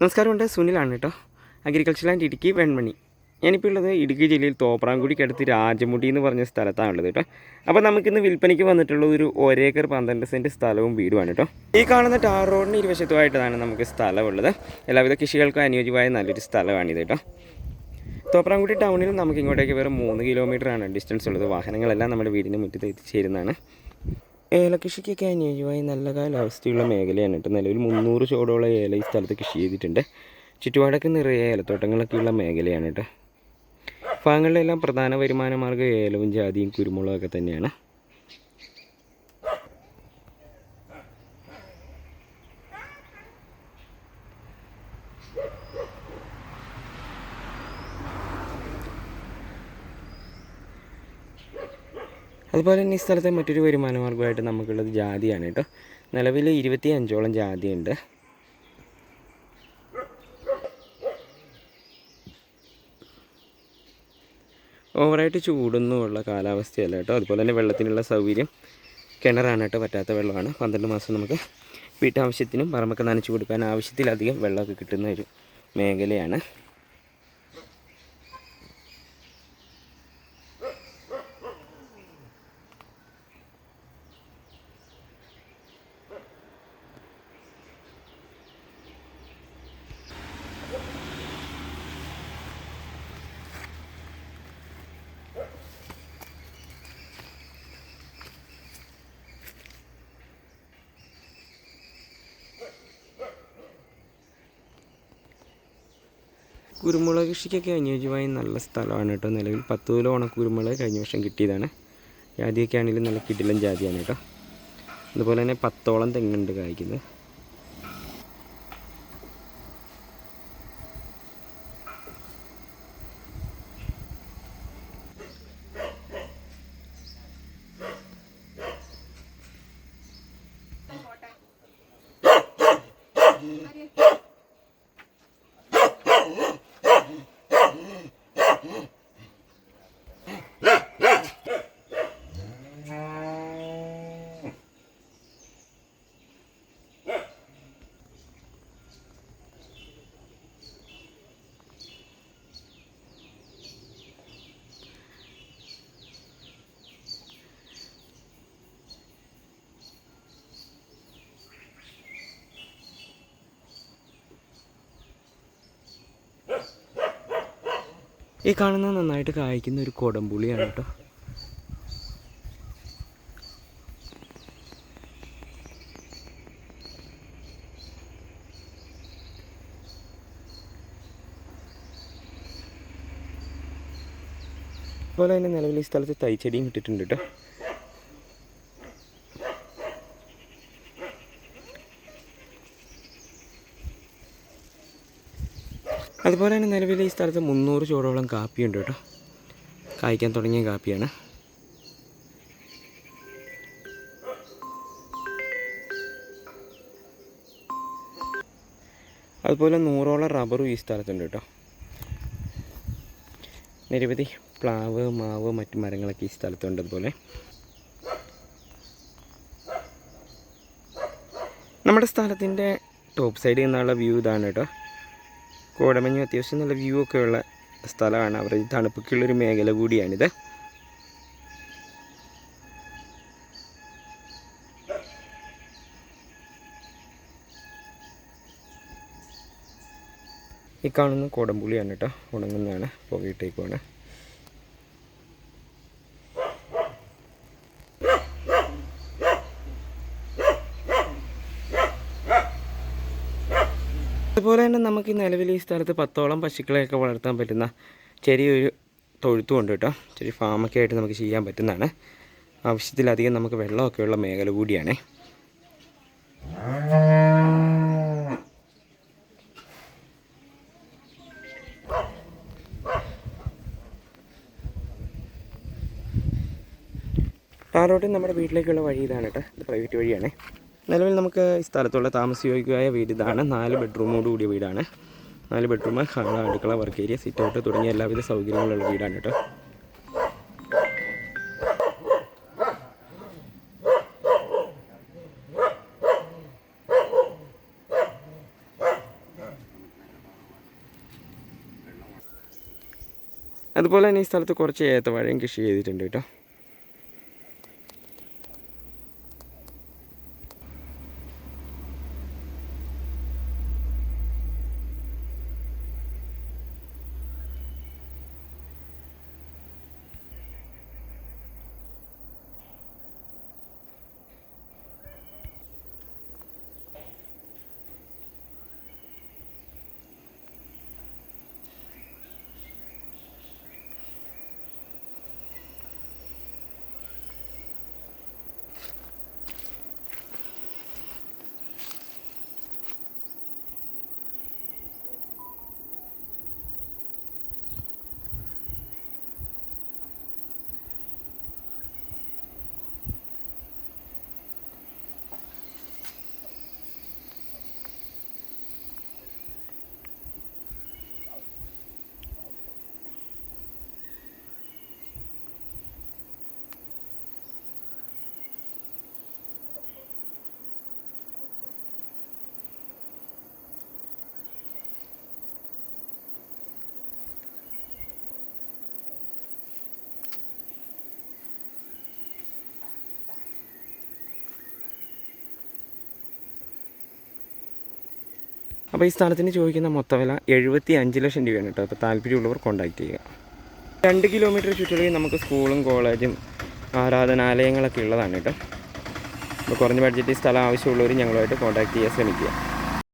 നമസ്കാരമുണ്ട് സുനിലാണ് കേട്ടോ. Agriculture and Idukki Venmani. ഞാനിപ്പോൾ ഉള്ളത് ഇടുക്കി ജില്ലയിൽ തോപ്രാംകുടിക്കടുത്ത് രാജമുടി എന്ന് പറഞ്ഞ സ്ഥലത്താണ് ഉള്ളത് കേട്ടോ. അപ്പോൾ നമുക്കിന്ന് വിൽപ്പനയ്ക്ക് വന്നിട്ടുള്ള ഒരു ഒരേക്കർ പന്ത്രണ്ട് സെന്റ് സ്ഥലവും വീടുമാണ് കേട്ടോ. ഈ കാണുന്ന ടാർ റോഡിന് ഇരുവശത്തുമായിട്ടാണ് നമുക്ക് സ്ഥലമുള്ളത്. എല്ലാവിധ കൃഷികൾക്കും അനുയോജ്യമായ നല്ലൊരു സ്ഥലമാണിത് കേട്ടോ. തോപ്രാംകുടി ടൗണിൽ നമുക്ക് ഇങ്ങോട്ടേക്ക് വെറും മൂന്ന് കിലോമീറ്ററാണ് ഡിസ്റ്റൻസ് ഉള്ളത്. വാഹനങ്ങളെല്ലാം നമ്മുടെ വീടിന് മുറ്റത്ത് എത്തിച്ചേരുന്നതാണ്. ഏലകൃഷിക്കൊക്കെ അനുയോജ്യമായി നല്ല കാലാവസ്ഥയുള്ള മേഖലയാണ് കേട്ടോ. നിലവിൽ മുന്നൂറ് ചോടോളം ഏല ഈ സ്ഥലത്ത് കൃഷി ചെയ്തിട്ടുണ്ട്. ചുറ്റുപാടൊക്കെ നിറയെ ഏലത്തോട്ടങ്ങളൊക്കെയുള്ള മേഖലയാണ് കേട്ടോ. ഭാഗങ്ങളിലെല്ലാം പ്രധാന വരുമാന മാർഗം ഏലവും ജാതിയും കുരുമുളകൊക്കെ തന്നെയാണ്. അതുപോലെ തന്നെ ഈ സ്ഥലത്തെ മറ്റൊരു വരുമാന മാർഗമായിട്ട് നമുക്കുള്ളത് ജാതിയാണ് കേട്ടോ. നിലവിൽ ഇരുപത്തി അഞ്ചോളം ജാതിയുണ്ട്. ഓവറായിട്ട് ചൂടൊന്നുമുള്ള കാലാവസ്ഥയല്ല കേട്ടോ. അതുപോലെ തന്നെ വെള്ളത്തിനുള്ള സൗകര്യം കിണറാണ് കേട്ടോ പറ്റാത്ത വെള്ളമാണ്. പന്ത്രണ്ട് മാസം നമുക്ക് വീട്ടാവശ്യത്തിനും പറമ്പൊക്കെ നനച്ചു കൊടുക്കാൻ ആവശ്യത്തിലധികം വെള്ളമൊക്കെ കിട്ടുന്ന ഒരു മേഖലയാണ്. കുരുമുളക് കൃഷിക്കൊക്കെ അനുയോജ്യമായ നല്ല സ്ഥലമാണ് കേട്ടോ. നിലവിൽ പത്ത് കിലോ ഉണക്കുരുമുളക് കഴിഞ്ഞ വർഷം കിട്ടിയതാണ്. ജാതിയൊക്കെ ആണെങ്കിലും നല്ല കിടിലൻ ജാതിയാണ് കേട്ടോ. അതുപോലെ തന്നെ പത്തോളം തെങ്ങുണ്ട് കായ്ക്കുന്നത്. Huh? ഈ കാണുന്ന നന്നായിട്ട് കായ്ക്കുന്ന ഒരു കൊടംപുളിയാണ് കേട്ടോ. അതുപോലെ തന്നെ നിലവിൽ ഈ സ്ഥലത്ത് തൈച്ചെടിയും കിട്ടിയിട്ടുണ്ട് കേട്ടോ. അതുപോലെ തന്നെ നിലവിൽ ഈ സ്ഥലത്ത് മുന്നൂറ് ചൂടോളം കാപ്പിയുണ്ട് കേട്ടോ. കായ്ക്കാൻ തുടങ്ങിയ കാപ്പിയാണ്. അതുപോലെ നൂറോളം റബ്ബറും ഈ സ്ഥലത്തുണ്ട് കേട്ടോ. നിരവധി പ്ലാവ് മാവ് മറ്റു മരങ്ങളൊക്കെ ഈ സ്ഥലത്തുണ്ട് അതുപോലെ. നമ്മുടെ സ്ഥലത്തിന്റെ ടോപ്പ് സൈഡിൽ നിന്നുള്ള വ്യൂ ഇതാണ് കേട്ടോ. കോടമഞ്ഞും അത്യാവശ്യം നല്ല വ്യൂ ഒക്കെ ഉള്ള സ്ഥലമാണ്. അവർ തണുപ്പൊക്കെയുള്ളൊരു മേഖല കൂടിയാണിത്. ഈ കാണുന്ന കോടമ്പുളിയാണ് കേട്ടോ. ഉണങ്ങുന്നതാണ്. പുകയിട്ടേക്കുവാണ്. അതുപോലെ തന്നെ നമുക്ക് ഈ നിലവിൽ ഈ സ്ഥലത്ത് പത്തോളം പശുക്കളെയൊക്കെ വളർത്താൻ പറ്റുന്ന ചെറിയൊരു തൊഴുത്തുമുണ്ട് കേട്ടോ. ചെറിയ ഫാമൊക്കെ ആയിട്ട് നമുക്ക് ചെയ്യാൻ പറ്റുന്നതാണ്. ആവശ്യത്തിലധികം നമുക്ക് വെള്ളമൊക്കെ ഉള്ള മേഖല കൂടിയാണ്. ആ നമ്മുടെ വീട്ടിലേക്കുള്ള വഴി ഇതാണ് കേട്ടോ. ഇത് പ്രൈവറ്റ് വഴിയാണ്. നിലവിൽ നമുക്ക് ഈ സ്ഥലത്തുള്ള താമസയോഗ്യമായ വീട് ഇതാണ്. നാല് ബെഡ്റൂമോട് കൂടിയ വീടാണ്. നാല് ബെഡ്റൂം ഹാള അടുക്കള വർക്ക് ഏരിയ സിറ്റ് ഔട്ട് തുടങ്ങിയ എല്ലാവിധ സൗകര്യങ്ങളുള്ള വീടാണ് കേട്ടോ. അതുപോലെ തന്നെ ഈ സ്ഥലത്ത് കുറച്ച് ഏത്തവാഴയും കൃഷി ചെയ്തിട്ടുണ്ട് കേട്ടോ. അപ്പോൾ ഈ സ്ഥലത്തിന് ചോദിക്കുന്ന മൊത്തവില എഴുപത്തി അഞ്ച് ലക്ഷം രൂപയാണ് കേട്ടോ. അപ്പോൾ താല്പര്യമുള്ളവർ കോൺടാക്റ്റ് ചെയ്യുക. രണ്ട് കിലോമീറ്റർ ചുറ്റളവിൽ നമുക്ക് സ്കൂളും കോളേജും ആരാധനാലയങ്ങളൊക്കെ ഉള്ളതാണ് കേട്ടോ. അപ്പോൾ കുറഞ്ഞ ബഡ്ജറ്റിൽ സ്ഥലം ആവശ്യമുള്ളവർ ഞങ്ങളുമായിട്ട് കോൺടാക്റ്റ് ചെയ്യാൻ ശ്രമിക്കുക.